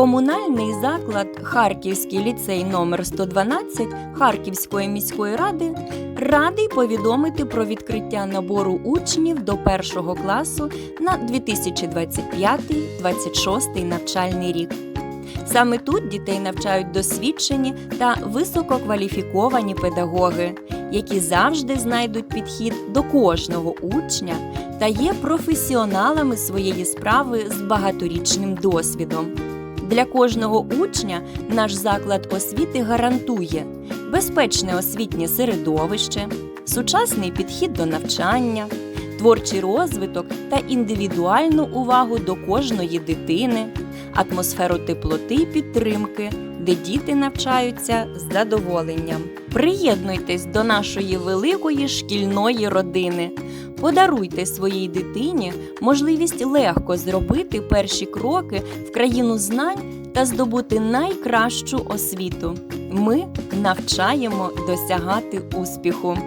Комунальний заклад Харківський ліцей номер 112 Харківської міської ради радий повідомити про відкриття набору учнів до першого класу на 2025-26 навчальний рік. Саме тут дітей навчають досвідчені та висококваліфіковані педагоги, які завжди знайдуть підхід до кожного учня та є професіоналами своєї справи з багаторічним досвідом. Для кожного учня наш заклад освіти гарантує безпечне освітнє середовище, сучасний підхід до навчання, творчий розвиток та індивідуальну увагу до кожної дитини, атмосферу теплоти і підтримки, де діти навчаються з задоволенням. Приєднуйтесь до нашої великої шкільної родини. Подаруйте своїй дитині можливість легко зробити перші кроки в країну знань та здобути найкращу освіту. Ми навчаємо досягати успіху.